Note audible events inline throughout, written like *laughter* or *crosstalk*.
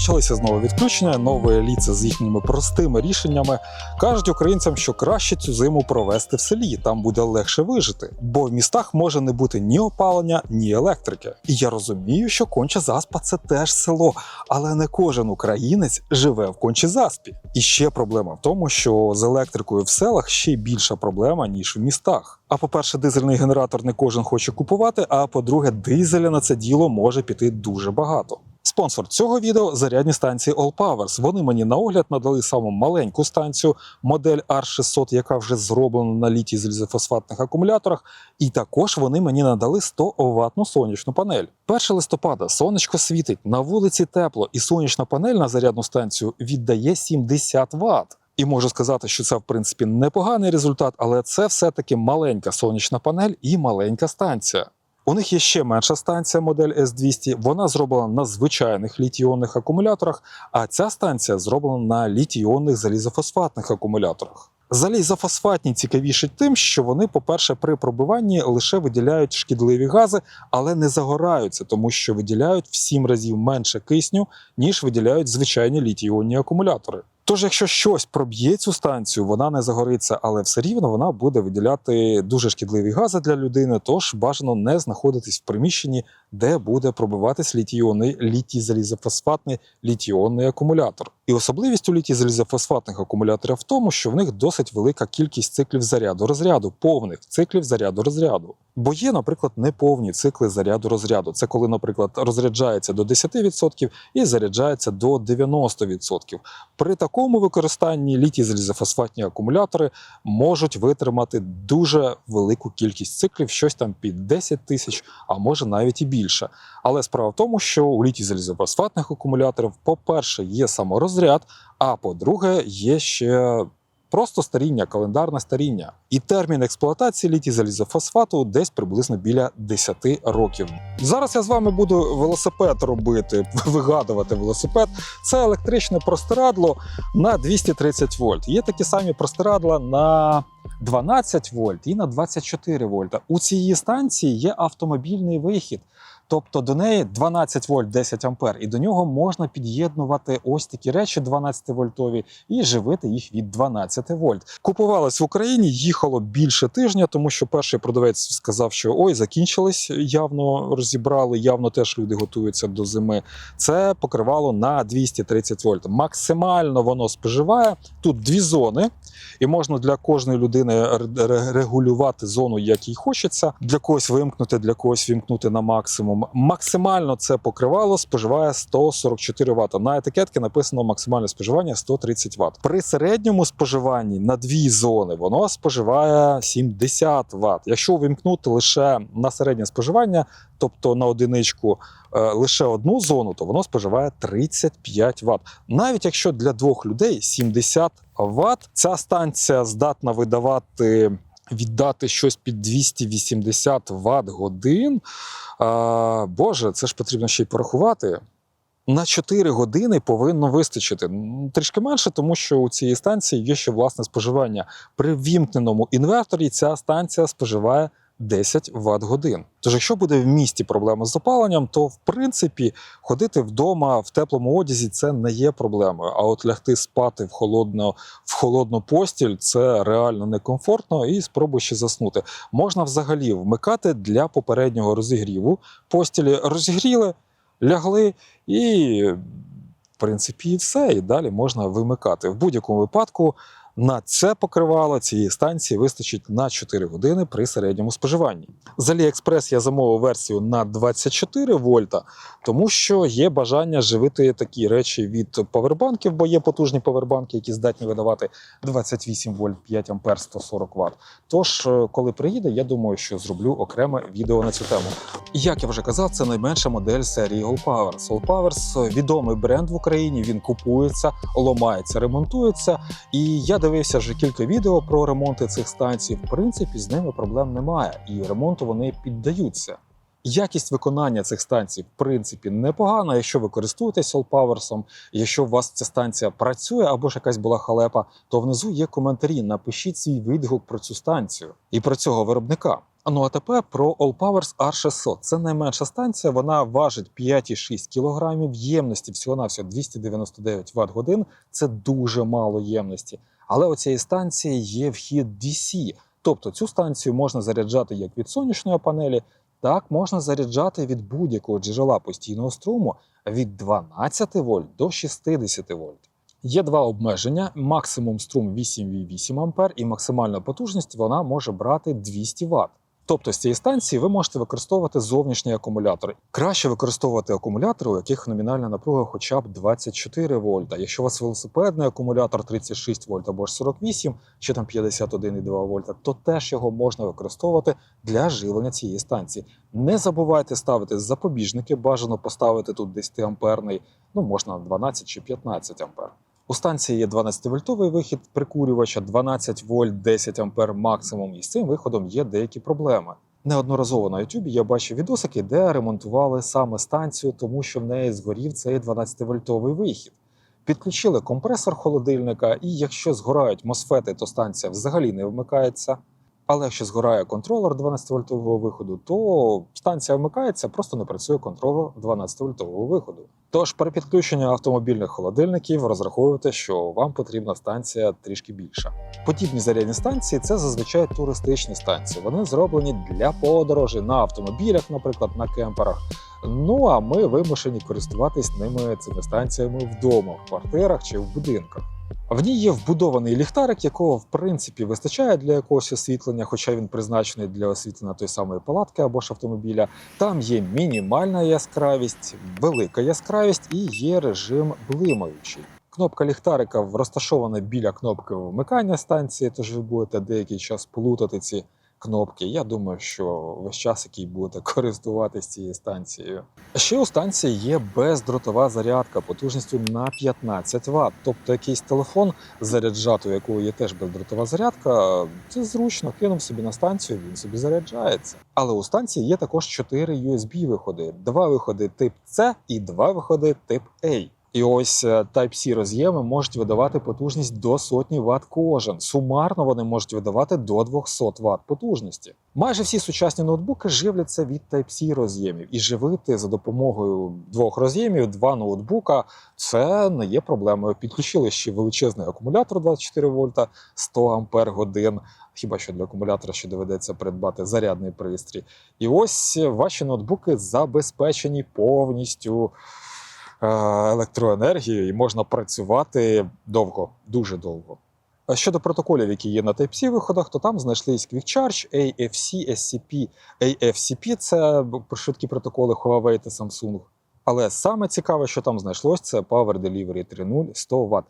Почалися знову відключення, нові ліце з їхніми простими рішеннями кажуть українцям, що краще цю зиму провести в селі, там буде легше вижити, бо в містах може не бути ні опалення, ні електрики. І я розумію, що конча заспа це теж село, але не кожен українець живе в кончі заспі. І ще проблема в тому, що з електрикою в селах ще більша проблема ніж в містах. А по-перше, дизельний генератор не кожен хоче купувати. А по-друге, дизеля на це діло може піти дуже багато. Спонсор цього відео зарядні станції All Powers. Вони мені на огляд надали саму маленьку станцію, модель R600, яка вже зроблена на літій залізофосфатних акумуляторах. І також вони мені надали 100 ватну сонячну панель. 1 листопада сонечко світить, на вулиці тепло, і сонячна панель на зарядну станцію віддає 70 Вт. І можу сказати, що це в принципі непоганий результат, але це все-таки маленька сонячна панель і маленька станція. У них є ще менша станція, модель S200. Вона зроблена на звичайних літій-іонних акумуляторах, а ця станція зроблена на літій-іонних залізофосфатних акумуляторах. Залізофосфатні цікавіші тим, що вони, по-перше, при пробиванні лише виділяють шкідливі гази, але не загораються, тому що виділяють в 7 разів менше кисню, ніж виділяють звичайні літій-іонні акумулятори. Тож, якщо щось проб'є цю станцію, вона не загориться, але все рівно вона буде виділяти дуже шкідливі гази для людини. Тож бажано не знаходитись в приміщенні, де буде пробиватись літій-іонний літій залізофосфатний літій-іонний акумулятор. І особливість у літій залізофосфатних акумуляторів в тому, що в них досить велика кількість циклів заряду розряду, повних циклів заряду розряду. Бо є, наприклад, неповні цикли заряду розряду. Це коли, наприклад, розряджається до 10% і заряджається до 90%. При такому використанні літій залізофосфатні акумулятори можуть витримати дуже велику кількість циклів, щось там під 10 тисяч, а може навіть і більше. Але справа в тому, що у літі залізофосфатних акумуляторів, по-перше, є саморозряд, а по-друге, є ще. Просто старіння, календарне старіння. І термін експлуатації літій залізофосфату десь приблизно біля 10 років. Зараз я з вами буду велосипед робити, *laughs* вигадувати велосипед. Це електричне простирадло на 230 вольт. Є такі самі простирадла на 12 вольт і на 24 вольта. У цій станції є автомобільний вихід. Тобто до неї 12 вольт 10 ампер, і до нього можна під'єднувати ось такі речі 12 вольтові і живити їх від 12 вольт. Купувалось в Україні, їхало більше тижня, тому що перший продавець сказав, що ой, закінчились, явно розібрали, явно теж люди готуються до зими. Це покривало на 230 вольт. Максимально воно споживає тут дві зони, і можна для кожної людини ре- ре- регулювати зону, як їй хочеться. Для когось вимкнути, для когось вімкнути на максимум. Максимально це покривало споживає 144 Вт. На етикетці написано максимальне споживання 130 Вт. При середньому споживанні на дві зони воно споживає 70 Вт. Якщо увімкнути лише на середнє споживання, тобто на одиничку е, лише одну зону, то воно споживає 35 Вт. Навіть якщо для двох людей 70 Вт, ця станція здатна видавати. Віддати щось під 280 Вт годин. Боже, це ж потрібно ще й порахувати. На 4 години повинно вистачити. Трішки менше, тому що у цієї станції є ще власне споживання. При вімкненому інверторі ця станція споживає 10 Вт годин. Тож, якщо буде в місті проблема з опаленням, то в принципі ходити вдома в теплому одязі це не є проблемою. А от лягти спати в холодну, в холодну постіль це реально некомфортно і спробуй ще заснути. Можна взагалі вмикати для попереднього розігріву. Постілі розігріли, лягли і. В принципі, і все, і далі можна вимикати. В будь-якому випадку на це покривало цієї станції вистачить на 4 години при середньому споживанні. З AliExpress я замовив версію на 24 вольта, тому що є бажання живити такі речі від павербанків, бо є потужні павербанки, які здатні видавати 28 вольт 5 ампер 140 Вт. Тож, е, коли приїде, я думаю, що зроблю окреме відео на цю тему. Як я вже казав, це найменша модель серії All Powers. All Powers – відомий бренд в Україні. Він купується, ломається, ремонтується. І я дивився вже кілька відео про ремонти цих станцій. В принципі, з ними проблем немає, і ремонту вони піддаються. Якість виконання цих станцій, в принципі, непогана, якщо ви користуєтесь All якщо у вас ця станція працює або ж якась була халепа, то внизу є коментарі. Напишіть свій відгук про цю станцію і про цього виробника. Ну а тепер про All Powers R600. Це найменша станція, вона важить 5,6 кг, ємності всього-навсього 299 Вт годин. Це дуже мало ємності. Але у цієї станції є вхід DC. Тобто цю станцію можна заряджати як від сонячної панелі, так можна заряджати від будь-якого джерела постійного струму від 12 вольт до 60 вольт. Є два обмеження: максимум струм 8,8 А і максимальна потужність вона може брати 200 Вт. Тобто з цієї станції ви можете використовувати зовнішній акумулятор. Краще використовувати акумулятори, у яких номінальна напруга хоча б 24 вольта. Якщо у вас велосипедний акумулятор 36 вольт або ж 48, чи там 51,2 вольта, то теж його можна використовувати для живлення цієї станції. Не забувайте ставити запобіжники, бажано поставити тут 10 амперний, ну можна 12 чи 15 ампер. У станції є 12-вольтовий вихід прикурювача, 12 вольт, 10 ампер максимум, і з цим виходом є деякі проблеми. Неодноразово на Ютубі я бачив відосики, де ремонтували саме станцію, тому що в неї згорів цей 12-вольтовий вихід. Підключили компресор холодильника, і якщо згорають мосфети, то станція взагалі не вмикається. Але якщо згорає контролер 12-вольтового виходу, то станція вмикається, просто не працює контролер 12-вольтового виходу. Тож при підключенні автомобільних холодильників розраховуйте, що вам потрібна станція трішки більша. Подібні зарядні станції це зазвичай туристичні станції. Вони зроблені для подорожей на автомобілях, наприклад, на кемперах. Ну а ми вимушені користуватись ними цими станціями вдома, в квартирах чи в будинках. В ній є вбудований ліхтарик, якого в принципі вистачає для якогось освітлення, хоча він призначений для освітлення тої самої палатки або ж автомобіля. Там є мінімальна яскравість, велика яскравість і є режим блимаючий. Кнопка ліхтарика розташована біля кнопки вмикання станції, тож ви будете деякий час плутати ці кнопки. Я думаю, що весь час, який будете *laughs* користуватись цією станцією. Ще у станції є бездротова зарядка потужністю на 15 Вт. Тобто якийсь телефон заряджати, у якого є теж бездротова зарядка, це зручно. Кинув собі на станцію, він собі заряджається. Але у станції є також 4 USB виходи: два виходи тип C і два виходи тип A. І ось е, Type-C роз'єми можуть видавати потужність до сотні Вт кожен. Сумарно вони можуть видавати до 200 Вт потужності. Майже всі сучасні ноутбуки живляться від Type-C роз'ємів, і живити за допомогою двох роз'ємів два ноутбука це не є проблемою. Підключили ще величезний акумулятор 24 вольта 100 ампер годин. Хіба що для акумулятора ще доведеться придбати зарядний пристрій. І ось ваші ноутбуки забезпечені повністю е, електроенергією і можна працювати довго, дуже довго. А щодо протоколів, які є на Type-C виходах, то там знайшлись Quick Charge, AFC, SCP. AFCP це швидкі протоколи Huawei та Samsung. Але саме цікаве, що там знайшлось, це Power Delivery 3.0 100 Вт.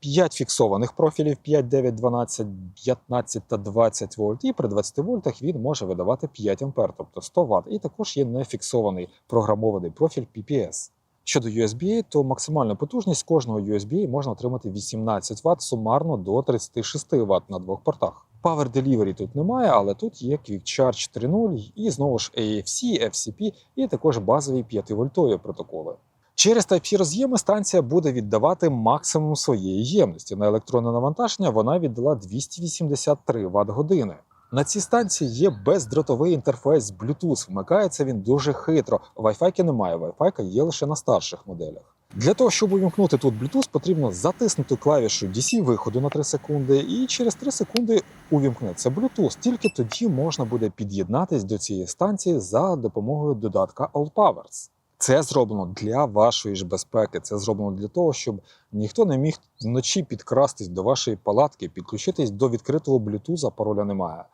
5 фіксованих профілів 5, 9, 12, 15 та 20 вольт. І при 20 вольтах він може видавати 5 ампер, тобто 100 Вт. І також є нефіксований програмований профіль PPS. Щодо USB, то максимальну потужність кожного USB можна отримати 18 Вт сумарно до 36 Вт на двох портах. Power Delivery тут немає, але тут є Quick Charge 3.0 і знову ж AFC, FCP і також базові 5-вольтові протоколи. Через Type-C роз'єми станція буде віддавати максимум своєї ємності. На електронне навантаження вона віддала 283 Вт години. На цій станції є бездротовий інтерфейс Bluetooth. Вмикається він дуже хитро. Wi-Fi немає, Wi-Fi є лише на старших моделях. Для того, щоб увімкнути тут Bluetooth, потрібно затиснути клавішу DC виходу на 3 секунди, і через 3 секунди увімкнеться Bluetooth. Тільки тоді можна буде під'єднатись до цієї станції за допомогою додатка All Powers. Це зроблено для вашої ж безпеки. Це зроблено для того, щоб ніхто не міг вночі підкрастись до вашої палатки, підключитись до відкритого Bluetooth, пароля немає.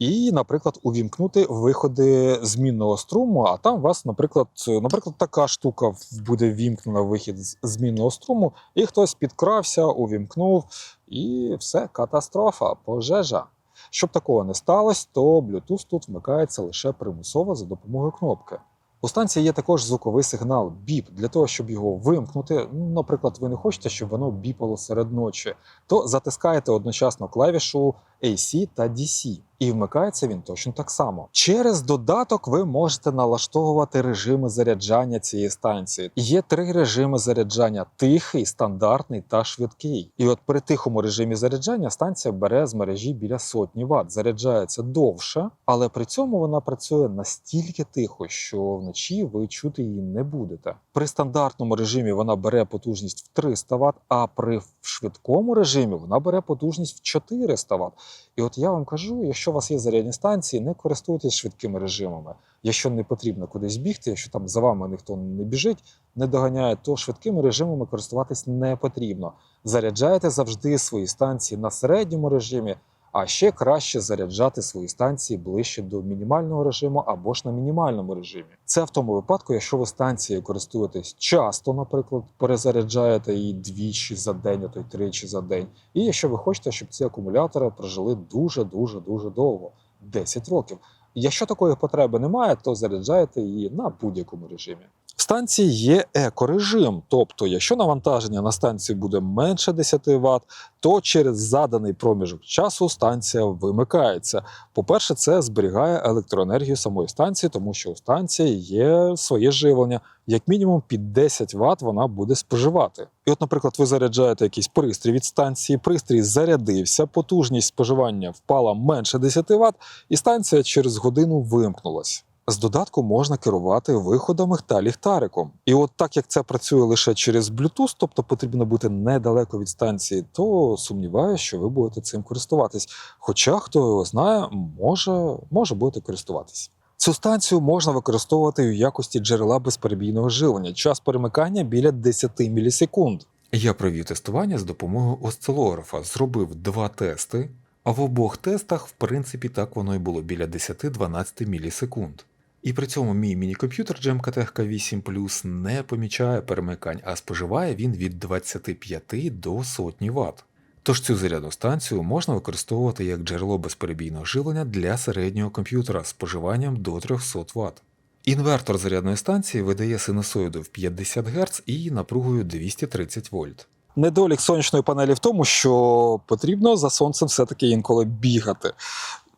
І, наприклад, увімкнути виходи змінного струму. А там вас, наприклад, наприклад, така штука буде ввімкнена вихід з змінного струму, і хтось підкрався, увімкнув, і все, катастрофа, пожежа. Щоб такого не сталося, то Bluetooth тут вмикається лише примусово за допомогою кнопки. У станції є також звуковий сигнал біп. Для того, щоб його вимкнути, ну, наприклад, ви не хочете, щоб воно біпало серед ночі, то затискаєте одночасно клавішу AC та DC. І вмикається він точно так само. Через додаток ви можете налаштовувати режими заряджання цієї станції. Є три режими заряджання: тихий, стандартний та швидкий. І от при тихому режимі заряджання станція бере з мережі біля сотні Вт, заряджається довше, але при цьому вона працює настільки тихо, що вночі ви чути її не будете. При стандартному режимі вона бере потужність в 300 Вт, а при швидкому режимі вона бере потужність в 400 Вт. І от я вам кажу, якщо у вас є зарядні станції, не користуйтесь швидкими режимами. Якщо не потрібно кудись бігти, якщо там за вами ніхто не біжить, не доганяє, то швидкими режимами користуватись не потрібно. Заряджайте завжди свої станції на середньому режимі, а ще краще заряджати свої станції ближче до мінімального режиму або ж на мінімальному режимі. Це в тому випадку, якщо ви станцією користуєтесь часто, наприклад, перезаряджаєте її двічі за день, а то й тричі за день. І якщо ви хочете, щоб ці акумулятори прожили дуже дуже дуже довго 10 років. Якщо такої потреби немає, то заряджаєте її на будь-якому режимі. Станції є екорежим, тобто, якщо навантаження на станції буде менше 10 Вт, то через заданий проміжок часу станція вимикається. По-перше, це зберігає електроенергію самої станції, тому що у станції є своє живлення. Як мінімум під 10 Вт вона буде споживати. І, от, наприклад, ви заряджаєте якийсь пристрій від станції, пристрій зарядився, потужність споживання впала менше 10 Вт, і станція через годину вимкнулась. З додатку можна керувати виходами та ліхтариком. І от так як це працює лише через Bluetooth, тобто потрібно бути недалеко від станції, то сумніваюся, що ви будете цим користуватись. Хоча хто його знає, може, може будете користуватись. Цю станцію можна використовувати у якості джерела безперебійного живлення. Час перемикання біля 10 мілісекунд. Я провів тестування з допомогою осцилографа, зробив два тести, а в обох тестах, в принципі, так воно і було біля 10-12 мілісекунд. І при цьому мій міні-комп'ютер GMKT K8 Plus не помічає перемикань, а споживає він від 25 до сотні Вт. Тож цю зарядну станцію можна використовувати як джерело безперебійного живлення для середнього комп'ютера з споживанням до 300 Вт. Інвертор зарядної станції видає синусоїду в 50 Гц і напругою 230 вольт. Недолік сонячної панелі в тому, що потрібно за сонцем все-таки інколи бігати.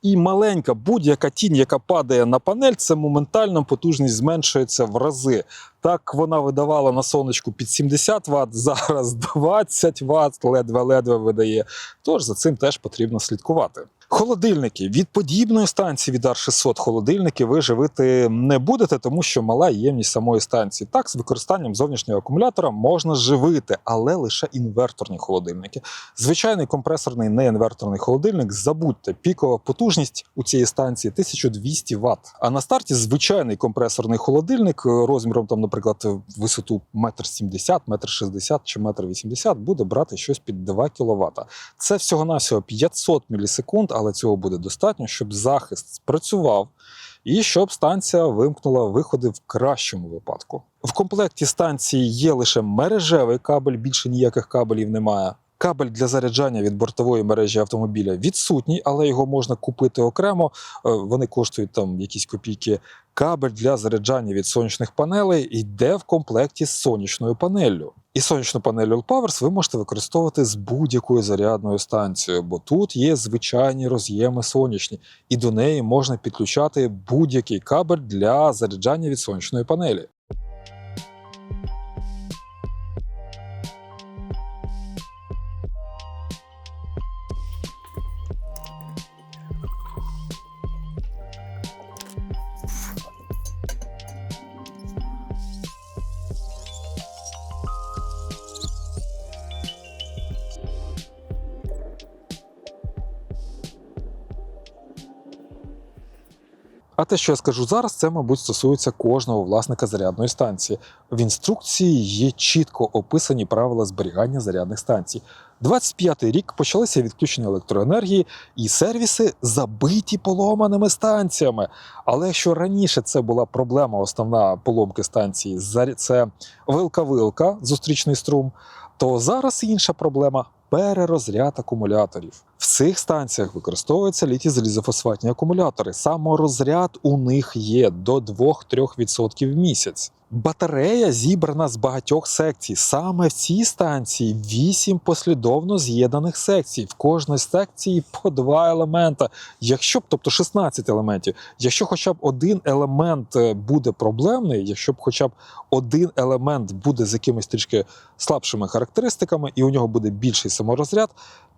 І маленька будь-яка тінь, яка падає на панель, це моментально потужність зменшується в рази. Так вона видавала на сонечку під 70 Вт, зараз *laughs* 20 Вт, ледве-ледве видає. Тож за цим теж потрібно слідкувати. Холодильники від подібної станції від R600 холодильники ви живити не будете, тому що мала ємність самої станції. Так, з використанням зовнішнього акумулятора можна живити, але лише інверторні холодильники. Звичайний компресорний неінверторний холодильник, забудьте, пікова потужність у цієї станції 1200 Вт. А на старті звичайний компресорний холодильник е, розміром, там, наприклад, висоту 1,70 м, 1,60 м чи 1,80 м буде брати щось під 2 кВт. Це всього-навсього 500 мілісекунд, але цього буде достатньо, щоб захист спрацював і щоб станція вимкнула виходи в кращому випадку. В комплекті станції є лише мережевий кабель, більше ніяких кабелів немає. Кабель для заряджання від бортової мережі автомобіля відсутній, але його можна купити окремо. Е, Вони коштують там якісь копійки. Кабель для заряджання від сонячних панелей йде в комплекті з сонячною панеллю. І сонячну панель Allpowers ви можете використовувати з будь-якою зарядною станцією, бо тут є звичайні роз'єми сонячні, і до неї можна підключати будь-який кабель для заряджання від сонячної панелі. Те, що я скажу зараз, це, мабуть, стосується кожного власника зарядної станції. В інструкції є чітко описані правила зберігання зарядних станцій. 25-й рік почалися відключення електроенергії, і сервіси забиті поломаними станціями. Але якщо раніше це була проблема, основна поломки станції, це вилка-вилка, зустрічний струм, то зараз інша проблема перерозряд акумуляторів. В цих станціях використовуються літі залізофосфатні акумулятори. Саморозряд у них є до 2-3% в місяць. Батарея зібрана з багатьох секцій. Саме в цій станції 8 послідовно з'єднаних секцій. В кожній секції по два елемента. Якщо б, тобто 16 елементів. Якщо хоча б один елемент е, буде проблемний, якщо б хоча б один елемент буде з якимись трішки слабшими характеристиками, і у нього буде більший саморозряд,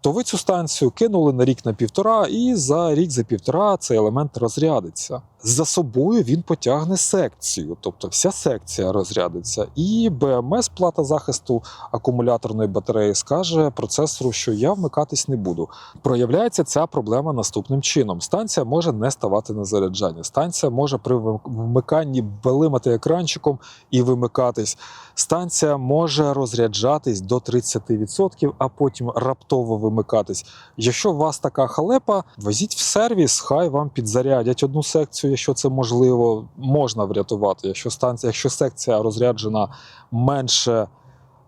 то ви цю станцію кинули на рік на півтора, і за рік за півтора цей елемент розрядиться. За собою він потягне секцію, тобто вся секція розрядиться. І БМС, плата захисту акумуляторної батареї, скаже процесору, що я вмикатись не буду. Проявляється ця проблема наступним чином: станція може не ставати на заряджання. Станція може при вмиканні белимати екранчиком і вимикатись. Станція може розряджатись до 30%, а потім раптово вимикатись. Якщо у вас така халепа, везіть в сервіс, хай вам підзарядять одну секцію, якщо це можливо, можна врятувати. Якщо станція, якщо секція розряджена менше.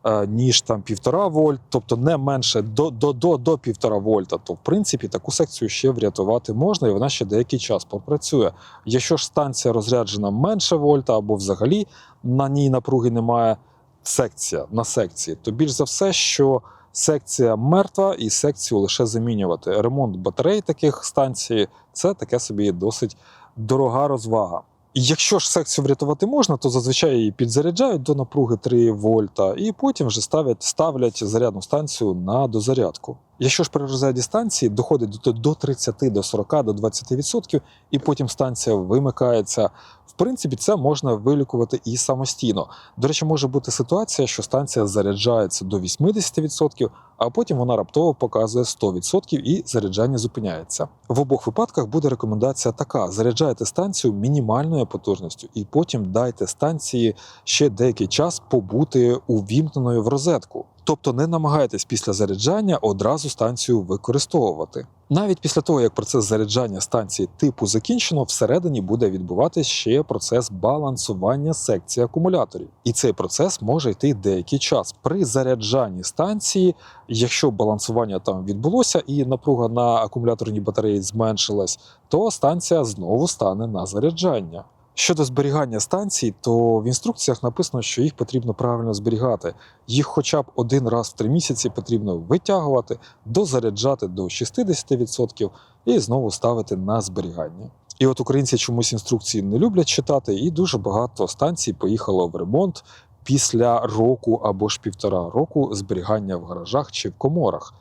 е, Ніж там півтора вольт, тобто не менше до, до, до, до півтора вольта, то в принципі таку секцію ще врятувати можна, і вона ще деякий час попрацює. Якщо ж станція розряджена менше вольта або взагалі на ній напруги немає, секція на секції, то більш за все, що секція мертва і секцію лише замінювати. Ремонт батарей таких станцій це таке собі досить дорога розвага. Якщо ж секцію врятувати можна, то зазвичай її підзаряджають до напруги 3 вольта, і потім вже ставлять, ставлять зарядну станцію на дозарядку. Якщо ж при розряді станції доходить до, до 30, до 40, до 20%, і потім станція вимикається, в принципі, це можна вилікувати і самостійно. До речі, може бути ситуація, що станція заряджається до 80%, а потім вона раптово показує 100% і заряджання зупиняється. В обох випадках буде рекомендація така: заряджайте станцію мінімальною потужністю, і потім дайте станції ще деякий час побути увімкненою в розетку. Тобто не намагайтесь після заряджання одразу станцію використовувати. Навіть після того, як процес заряджання станції типу закінчено, всередині буде відбуватись ще процес балансування секції акумуляторів. І цей процес може йти деякий час. При заряджанні станції, якщо балансування там відбулося і напруга на акумуляторній батареї зменшилась, то станція знову стане на заряджання. Щодо зберігання станцій, то в інструкціях написано, що їх потрібно правильно зберігати. Їх хоча б один раз в три місяці потрібно витягувати, дозаряджати до 60% і знову ставити на зберігання. І от українці чомусь інструкції не люблять читати, і дуже багато станцій поїхало в ремонт після року або ж півтора року зберігання в гаражах чи в коморах.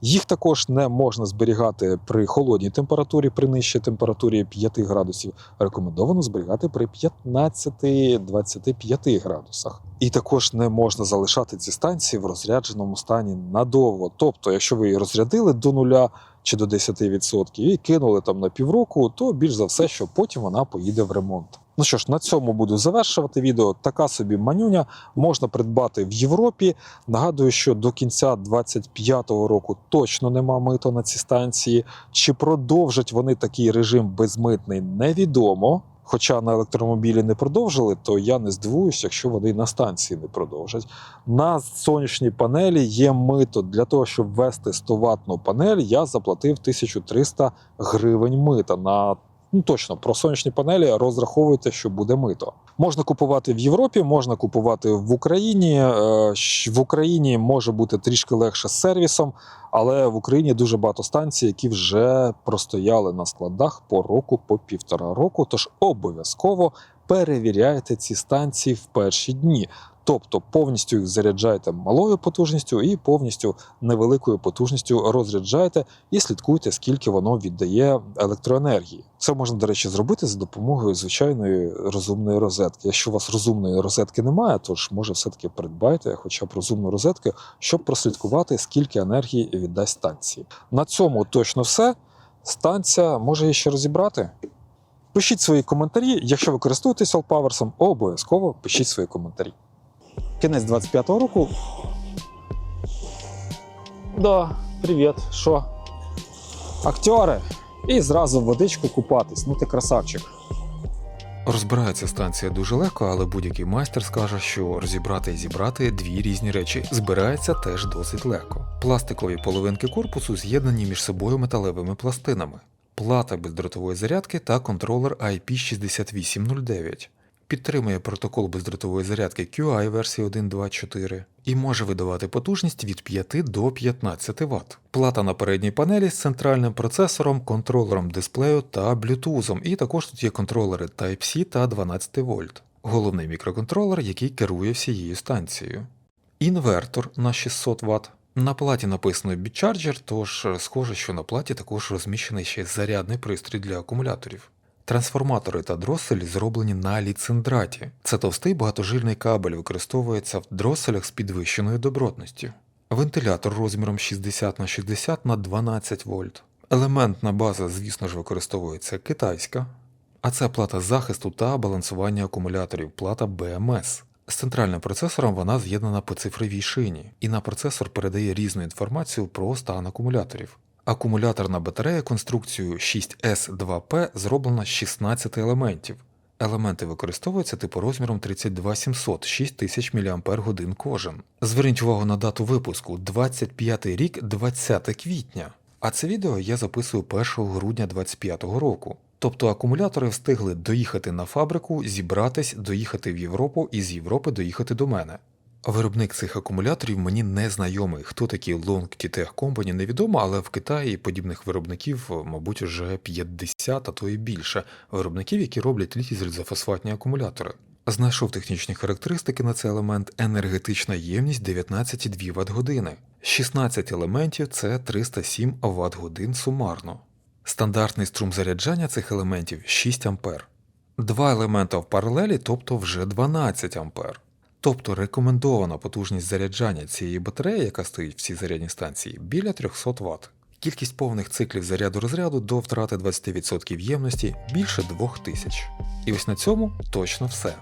Їх також не можна зберігати при холодній температурі, при нижчій температурі 5 градусів. Рекомендовано зберігати при 15-25 градусах. І також не можна залишати ці станції в розрядженому стані надовго. Тобто, якщо ви її розрядили до нуля чи до 10% і кинули там на півроку, то більш за все, що потім вона поїде в ремонт. Ну що ж, на цьому буду завершувати відео. Така собі манюня можна придбати в Європі. Нагадую, що до кінця 25-го року точно нема мито на ці станції. Чи продовжать вони такий режим безмитний, невідомо. Хоча на електромобілі не продовжили, то я не здивуюсь, якщо вони на станції не продовжать. На сонячній панелі є мито. Для того, щоб ввести 100 ваттну панель, я заплатив 1300 гривень мита. На ну точно про сонячні панелі розраховуйте, що буде мито. Можна купувати в Європі, можна купувати в Україні. Е, В Україні може бути трішки легше з сервісом, але в Україні дуже багато станцій, які вже простояли на складах по року, по півтора року. Тож обов'язково перевіряйте ці станції в перші дні. Тобто повністю їх заряджайте малою потужністю і повністю невеликою потужністю розряджайте і слідкуйте, скільки воно віддає електроенергії. Це можна, до речі, зробити за допомогою звичайної розумної розетки. Якщо у вас розумної розетки немає, то ж може все-таки придбайте хоча б розумну розетку, щоб прослідкувати, скільки енергії віддасть станції. На цьому точно все. Станція може її ще розібрати. Пишіть свої коментарі. Якщо ви користуєтесь Allpowers'ом, обов'язково пишіть свої коментарі. Кінець 25-го року. Да, привіт. Що? Актери! І зразу в водичку купатись. Ну ти красавчик. Розбирається станція дуже легко, але будь-який майстер скаже, що розібрати і зібрати дві різні речі. Збирається теж досить легко. Пластикові половинки корпусу з'єднані між собою металевими пластинами, плата бездротової зарядки та контролер IP6809. Підтримує протокол бездротової зарядки QI версії 1.2.4 і може видавати потужність від 5 до 15 Вт. Плата на передній панелі з центральним процесором, контролером дисплею та блютузом, і також тут є контролери Type-C та 12 вольт. Головний мікроконтролер, який керує всією станцією. Інвертор на 600 Вт. На платі написано BitCharger, тож схоже, що на платі також розміщений ще зарядний пристрій для акумуляторів. Трансформатори та дроселі зроблені на ліцендраті. Це товстий багатожильний кабель використовується в дроселях з підвищеною добротністю. Вентилятор розміром 60 на 60 на 12 вольт. Елементна база, звісно ж, використовується китайська, а це плата захисту та балансування акумуляторів, плата BMS. З центральним процесором вона з'єднана по цифровій шині, і на процесор передає різну інформацію про стан акумуляторів. Акумуляторна батарея конструкцією 6S2P зроблена з 16 елементів. Елементи використовуються типу розміром 32700 6000 мАч кожен. Зверніть увагу на дату випуску 25 рік, 20 квітня. А це відео я записую 1 грудня 2025 року. Тобто акумулятори встигли доїхати на фабрику, зібратись, доїхати в Європу і з Європи доїхати до мене. Виробник цих акумуляторів мені не знайомий. Хто такі Longti Tech Company невідомо, але в Китаї подібних виробників, мабуть, вже 50, а то і більше виробників, які роблять літій-зельзофосфатні акумулятори. Знайшов технічні характеристики на цей елемент енергетична ємність 19,2 Вт години. 16 елементів це 307 Вт годин сумарно. Стандартний струм заряджання цих елементів 6 А. Два елемента в паралелі, тобто вже 12 А. Тобто рекомендована потужність заряджання цієї батареї, яка стоїть в цій зарядній станції, біля 300 Вт. Кількість повних циклів заряду розряду до втрати 20% ємності більше 2000. І ось на цьому точно все.